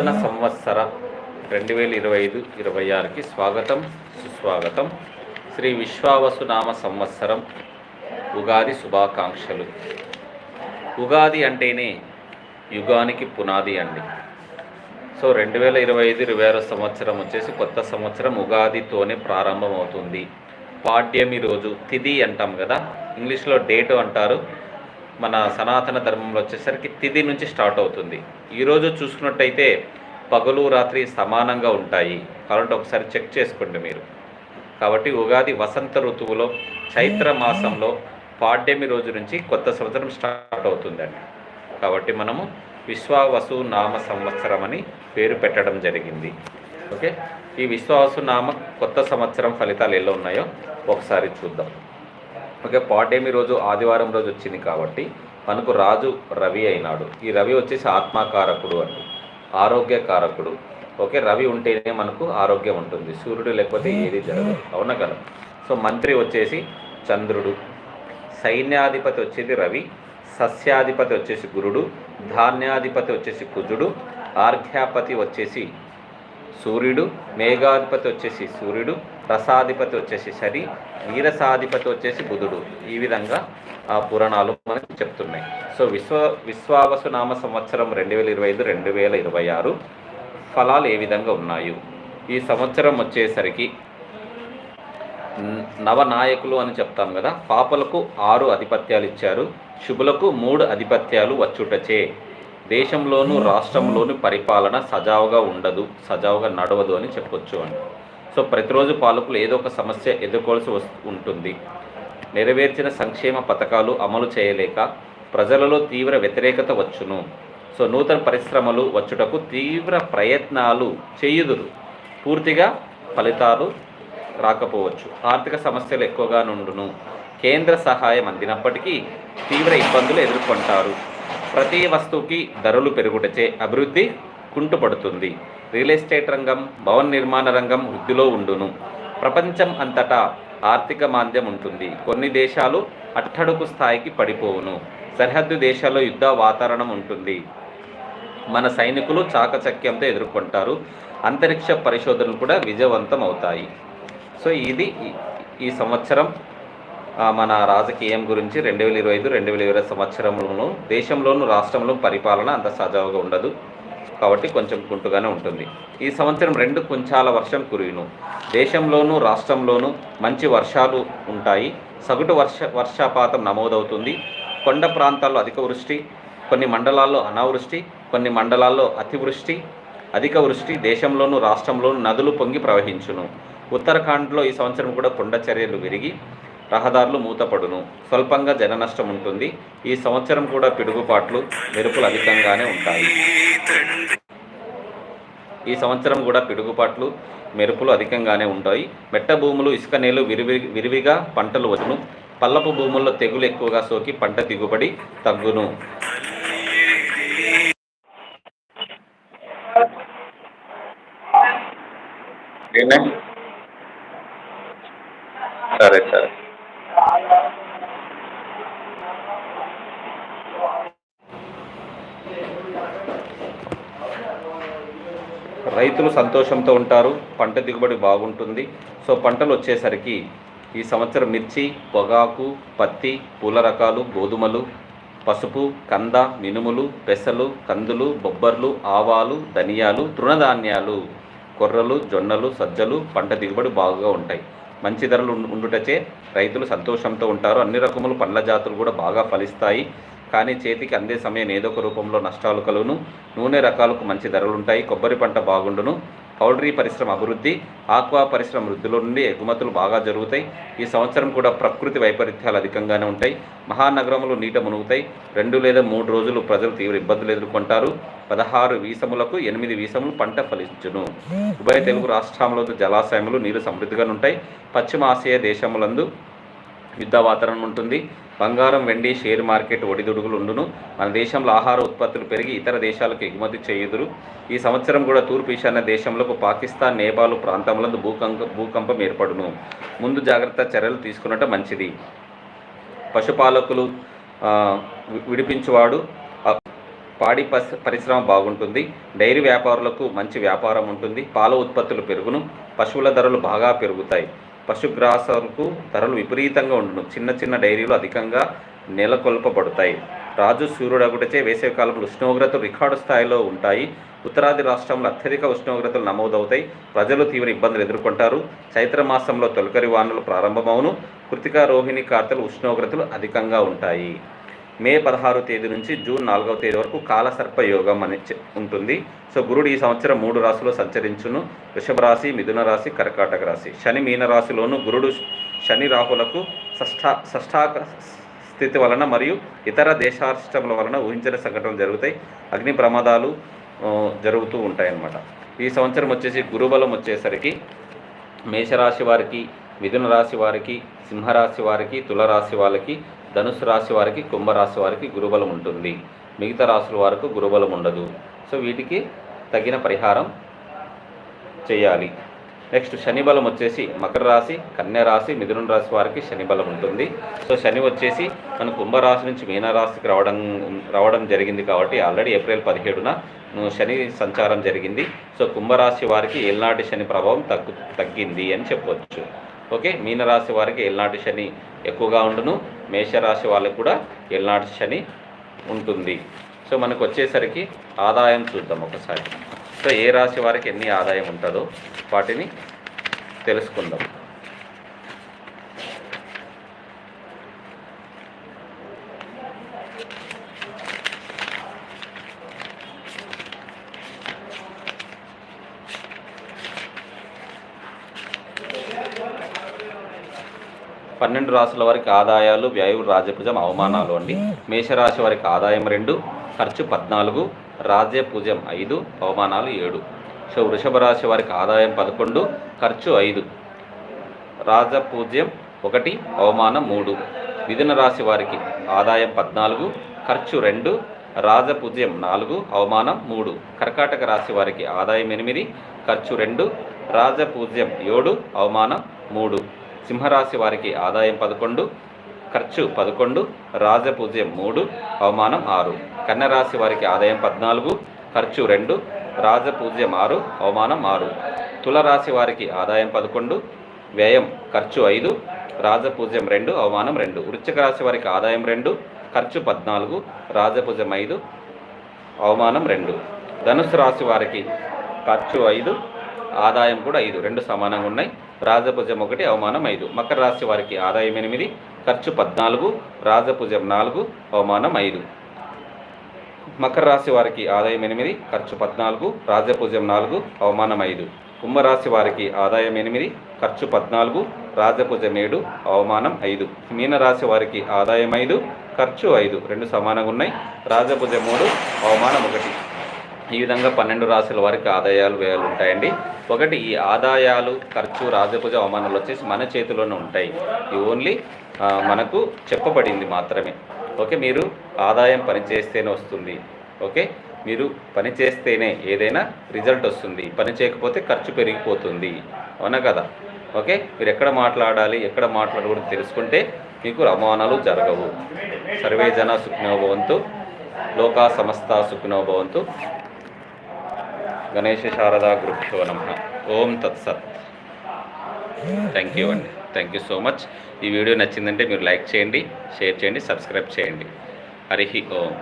నూతన సంవత్సర రెండు వేల ఇరవై ఐదు ఇరవై ఆరుకి స్వాగతం సుస్వాగతం. శ్రీ విశ్వావసు నామ సంవత్సరం ఉగాది శుభాకాంక్షలు. ఉగాది అంటేనే యుగానికి పునాది అండి. సో రెండు వేల ఇరవై ఐదు ఇరవై ఆరు సంవత్సరం వచ్చేసి కొత్త సంవత్సరం ఉగాదితోనే ప్రారంభమవుతుంది. పాడ్యమి రోజు తిథి అంటాం కదా ఇంగ్లీష్లో డేట్ అంటారు. మన సనాతన ధర్మంలో వచ్చేసరికి తిథి నుంచి స్టార్ట్ అవుతుంది. ఈరోజు చూసుకున్నట్టయితే పగలు రాత్రి సమానంగా ఉంటాయి. కాబట్టి ఒకసారి చెక్ చేసుకోండి మీరు. కాబట్టి ఉగాది వసంత ఋతువులో చైత్ర మాసంలో పాడ్యమి రోజు నుంచి కొత్త సంవత్సరం స్టార్ట్ అవుతుందండి. కాబట్టి మనము విశ్వావసు నామ సంవత్సరం అని పేరు పెట్టడం జరిగింది. ఓకే? ఈ విశ్వావసు నామ కొత్త సంవత్సరం ఫలితాలు ఎలా ఉన్నాయో ఒకసారి చూద్దాం. ఓకే పాడ్యమి రోజు ఆదివారం రోజు వచ్చింది కాబట్టి మనకు రాజు రవి అయినాడు. ఈ రవి వచ్చేసి ఆత్మకారకుడు అండి. ఆరోగ్యకారకుడు. ఓకే రవి ఉంటేనే మనకు ఆరోగ్యం ఉంటుంది. సూర్యుడు లేకపోతే ఏది జరగదు. అవునా కదా? సో మంత్రి వచ్చేసి చంద్రుడు. సైన్యాధిపతి వచ్చేది రవి. సస్యాధిపతి వచ్చేసి గురుడు. ధాన్యాధిపతి వచ్చేసి కుజుడు. ఆర్ఘ్యాపతి వచ్చేసి సూర్యుడు. మేఘాధిపతి వచ్చేసి సూర్యుడు. రసాధిపతి వచ్చేసి శని నీరసాధిపతి వచ్చేసి బుధుడు. ఈ విధంగా ఆ పురాణాలు మనకు చెప్తున్నాయి. సో విశ్వ విశ్వావసు నామ సంవత్సరం రెండు వేల ఇరవై ఐదు రెండు వేల ఇరవై ఆరు ఫలాలు ఏ విధంగా ఉన్నాయి? ఈ సంవత్సరం వచ్చేసరికి నవనాయకులు అని చెప్తాం కదా పాపలకు ఆరు ఆధిపత్యాలు ఇచ్చారు. శుభులకు మూడు ఆధిపత్యాలు వచ్చుటచే. దేశంలోను రాష్ట్రంలోను పరిపాలన సజావుగా ఉండదు సజావుగా నడవదు అని చెప్పొచ్చు అని సో ప్రతిరోజు పాలకులు ఏదో ఒక సమస్య ఎదుర్కోవాల్సి ఉంటుంది. నెరవేర్చిన సంక్షేమ పథకాలు అమలు చేయలేక ప్రజలలో తీవ్ర వ్యతిరేకత వచ్చును. సో నూతన పరిశ్రమలు వచ్చుటకు తీవ్ర ప్రయత్నాలు చేయుదురు. పూర్తిగా ఫలితాలు రాకపోవచ్చు. ఆర్థిక సమస్యలు ఎక్కువగా నుండును. కేంద్ర సహాయం అందినప్పటికీ తీవ్ర ఇబ్బందులు ఎదుర్కొంటారు. ప్రతి వస్తువుకి ధరలు పెరుగుటచే అభివృద్ధి కుంటుపడుతుంది. రియల్ ఎస్టేట్ రంగం భవన నిర్మాణ రంగం వృద్ధిలో ఉండును. ప్రపంచం అంతటా ఆర్థిక మాంద్యం ఉంటుంది. కొన్ని దేశాలు అట్టడుగు స్థాయికి పడిపోవును. సరిహద్దు దేశాల్లో యుద్ధ వాతావరణం ఉంటుంది. మన సైనికులు చాకచక్యంతో ఎదుర్కొంటారు. అంతరిక్ష పరిశోధనలు కూడా విజయవంతం అవుతాయి. సో ఇది ఈ- సంవత్సరం మన రాజకీయం గురించి రెండు వేల ఇరవై ఐదు రెండు వేల ఇరవై సంవత్సరంలోనూ దేశంలోనూ రాష్ట్రంలో పరిపాలన అంత సజావుగా ఉండదు. కాబట్టి కొంచెం గుంటుగానే ఉంటుంది. ఈ సంవత్సరం రెండు కుంచాల వర్షం కురియును. దేశంలోను రాష్ట్రంలోను మంచి వర్షాలు ఉంటాయి. సగటు వర్ష వర్షపాతం నమోదవుతుంది. కొండ ప్రాంతాల్లో అధిక వృష్టి కొన్ని మండలాల్లో అనావృష్టి కొన్ని మండలాల్లో అతివృష్టి అధిక వృష్టి దేశంలోను రాష్ట్రంలోను నదులు పొంగి ప్రవహించును. ఉత్తరాఖండ్లో ఈ సంవత్సరం కూడా కొండ చర్యలు విరిగి రహదారులు మూతపడును. స్వల్పంగా జన నష్టం ఉంటుంది ఈ సంవత్సరం కూడా పిడుగుపాట్లు మెరుపులు అధికంగానే ఉంటాయి. ఈ సంవత్సరం కూడా పిడుగుపాట్లు మెరుపులు అధికంగానే ఉంటాయి. మెట్ట భూములు ఇసుక నేలు విరివి విరివిగా పంటలు వదును పల్లపు భూముల్లో తెగులు ఎక్కువగా సోకి పంట దిగుబడి తగ్గును. సరే సరే. రైతులు సంతోషంతో ఉంటారు పంట దిగుబడి బాగుంటుంది. సో పంటలు వచ్చేసరికి ఈ సంవత్సరం మిర్చి పొగాకు పత్తి పూల రకాలు గోధుమలు పసుపు కంద మినుములు పెసలు కందులు బొబ్బర్లు ఆవాలు ధనియాలు తృణధాన్యాలు కొర్రలు జొన్నలు సజ్జలు పంట దిగుబడి బాగుగా ఉంటాయి. మంచి ధరలు ఉండుటచే రైతులు సంతోషంతో ఉంటారు. అన్ని రకములు పండ్ల జాతులు కూడా బాగా ఫలిస్తాయి. కానీ చేతికి అందే సమయం ఏదో ఒక రూపంలో నష్టాలు కలుగును. నూనె రకాలకు మంచి ధరలు ఉంటాయి కొబ్బరి పంట బాగుండును. పౌల్ట్రీ పరిశ్రమ అభివృద్ధి ఆక్వా పరిశ్రమ వృద్ధిలో నుండి ఎగుమతులు బాగా జరుగుతాయి. ఈ సంవత్సరం కూడా ప్రకృతి వైపరీత్యాలు అధికంగానే ఉంటాయి. మహానగరములు నీట మునుగుతాయి. రెండు లేదా మూడు రోజులు ప్రజలు తీవ్ర ఇబ్బందులు ఎదుర్కొంటారు. పదహారు వీసములకు ఎనిమిది వీసములు పంట ఫలించును. ఉభయ తెలుగు రాష్ట్రాలలో జలాశయములు నీరు సమృద్ధిగా ఉంటాయి. పశ్చిమ ఆసియా దేశములందు యుద్ధ వాతావరణం ఉంటుంది. బంగారం వెండి షేర్ మార్కెట్ ఒడిదుడుగులు ఉండును. మన దేశంలో ఆహార ఉత్పత్తులు పెరిగి ఇతర దేశాలకు ఎగుమతి చేయుదురు. ఈ సంవత్సరం కూడా తూర్పు ఈశాన్య దేశంలో పాకిస్తాన్ నేపాల్ ప్రాంతంలో భూకంప భూకంపం ఏర్పడును. ముందు జాగ్రత్త చర్యలు తీసుకున్నట్టు మంచిది. పశుపాలకులు విడిపించువాడు పాడి పరిశ్రమ బాగుంటుంది. డైరీ వ్యాపారులకు మంచి వ్యాపారం ఉంటుంది. పాల ఉత్పత్తులు పెరుగును. పశువుల ధరలు బాగా పెరుగుతాయి. పశుగ్రాసాలకు ధరలు విపరీతంగా ఉండును చిన్న చిన్న డైరీలు అధికంగా నెలకొల్పబడతాయి. రాజు సూర్యుడగుటచే వేసవి వేసవికాలంలో ఉష్ణోగ్రతలు రికార్డు స్థాయిలో ఉంటాయి. ఉత్తరాది రాష్ట్రంలో అత్యధిక ఉష్ణోగ్రతలు నమోదవుతాయి. ప్రజలు తీవ్ర ఇబ్బందులు ఎదుర్కొంటారు. చైత్ర మాసంలో తొలకరి వానలు ప్రారంభమవును. కృతిక రోహిణి కార్తెలు ఉష్ణోగ్రతలు అధికంగా ఉంటాయి. మే పదహారు తేదీ నుంచి జూన్ నాలుగవ తేదీ వరకు కాలసర్ప యోగం అని ఉంటుంది. సో గురుడు ఈ సంవత్సరం మూడు రాశుల్లో సంచరించును. వృషభ రాశి మిథున రాశి కర్కాటక రాశి. శని మీన రాశిలోను గురుడు శని రాహులకు షష్ఠా షష్ఠాక స్థితి వలన మరియు ఇతర దేశాష్టముల వలన ఊహించిన సంఘటనలు జరుగుతాయి. అగ్ని ప్రమాదాలు జరుగుతూ ఉంటాయన్నమాట. ఈ సంవత్సరం వచ్చేసి గురుబలం వచ్చేసరికి మేషరాశి వారికి మిథున రాశి వారికి సింహరాశి వారికి తులరాశి వాళ్ళకి ధనుసు రాశి వారికి కుంభరాశి వారికి గురుబలం ఉంటుంది. మిగతా రాశుల వారికి గురుబలం ఉండదు. సో వీటికి తగిన పరిహారం చేయాలి. నెక్స్ట్ శని బలం వచ్చేసి మకర రాశి కన్యా రాశి మిథున రాశి వారికి శని బలం ఉంటుంది. సో శని వచ్చేసి మన కుంభరాశి నుంచి మీనరాశికి రావడం రావడం జరిగింది కాబట్టి ఆల్రెడీ ఏప్రిల్ పదిహేడున శని సంచారం జరిగింది. సో కుంభరాశి వారికి ఏల్నాటి శని ప్రభావం తగ్గు తగ్గింది అని చెప్పవచ్చు ఓకే మీనరాశి వారికి ఎల్నాటి శని ఎక్కువగా ఉండును. మేషరాశి వాళ్ళకి కూడా ఎల్నాటి శని ఉంటుంది. సో మనకు వచ్చేసరికి ఆదాయం చూద్దాం ఒకసారి. సో ఏ రాశి వారికి ఎన్ని ఆదాయం ఉంటుందో వాటిని తెలుసుకుందాం. పన్నెండు రాశుల వారికి ఆదాయాలు వ్యయం రాజపూజం అవమానాలు అండి. మేషరాశి వారికి ఆదాయం రెండు ఖర్చు పద్నాలుగు రాజ్యభుజం ఐదు అవమానాలు ఏడు. సో వృషభ రాశి వారికి ఆదాయం పదకొండు ఖర్చు ఐదు. రాజపూజ్యం ఒకటి అవమానం మూడు. మిథున రాశి వారికి ఆదాయం పద్నాలుగు ఖర్చు రెండు రాజపూజ్యం నాలుగు అవమానం మూడు. కర్కాటక రాశి వారికి ఆదాయం ఎనిమిది ఖర్చు రెండు రాజపూజ్యం ఏడు అవమానం మూడు. సింహరాశి వారికి ఆదాయం పదకొండు ఖర్చు పదకొండు రాజపూజ్యం మూడు అవమానం ఆరు. కన్యరాశి వారికి ఆదాయం పద్నాలుగు ఖర్చు రెండు రాజపూజ్యం ఆరు అవమానం ఆరు. తులరాశి వారికి ఆదాయం పదకొండు వ్యయం ఖర్చు ఐదు రాజపూజ్యం రెండు అవమానం రెండు. వృశ్చిక రాశి వారికి ఆదాయం రెండు ఖర్చు పద్నాలుగు రాజపూజ్యం ఐదు అవమానం రెండు. ధనుసు రాశి వారికి ఖర్చు ఐదు ఆదాయం కూడా ఐదు. రెండు సమానంగా ఉన్నాయి. రాజభుజం ఒకటి అవమానం ఐదు. మకర రాశి వారికి ఆదాయం ఎనిమిది ఖర్చు పద్నాలుగు రాజభుజం నాలుగు అవమానం ఐదు. మకర రాశి వారికి ఆదాయం ఎనిమిది ఖర్చు పద్నాలుగు రాజభుజం నాలుగు అవమానం ఐదు. కుంభరాశి వారికి ఆదాయం ఎనిమిది ఖర్చు పద్నాలుగు రాజభుజం ఏడు అవమానం ఐదు. మీనరాశి వారికి ఆదాయం ఐదు ఖర్చు ఐదు. రెండు సమానంగా ఉన్నాయి. రాజభుజం మూడు అవమానం ఒకటి. ఈ విధంగా పన్నెండు రాశుల వారికి ఆదాయాలు వ్యయాలు ఉంటాయండి. ఒకటి ఈ ఆదాయాలు ఖర్చు రాజపూజ అవమానాలు వచ్చేసి మన చేతిలోనే ఉంటాయి. ఇవి ఓన్లీ మనకు చెప్పబడింది మాత్రమే. ఓకే మీరు ఆదాయం పనిచేస్తేనే వస్తుంది. ఓకే మీరు పని చేస్తేనే ఏదైనా రిజల్ట్ వస్తుంది. పని చేయకపోతే ఖర్చు పెరిగిపోతుంది. అవునా కదా? ఓకే మీరు ఎక్కడ మాట్లాడాలి ఎక్కడ మాట్లాడకూడదు తెలుసుకుంటే మీకు అవమానాలు జరగవు. సర్వేజన జన లోకా సమస్త సుఖినో భవంతు. గణేష శారదా గృభ్యో నమ. ఓం తత్సత్. థ్యాంక్ యూ అండి. థ్యాంక్ యూ సో మచ్ ఈ వీడియో నచ్చిందంటే మీరు లైక్ చేయండి షేర్ చేయండి సబ్స్క్రైబ్ చేయండి. హరి ఓం.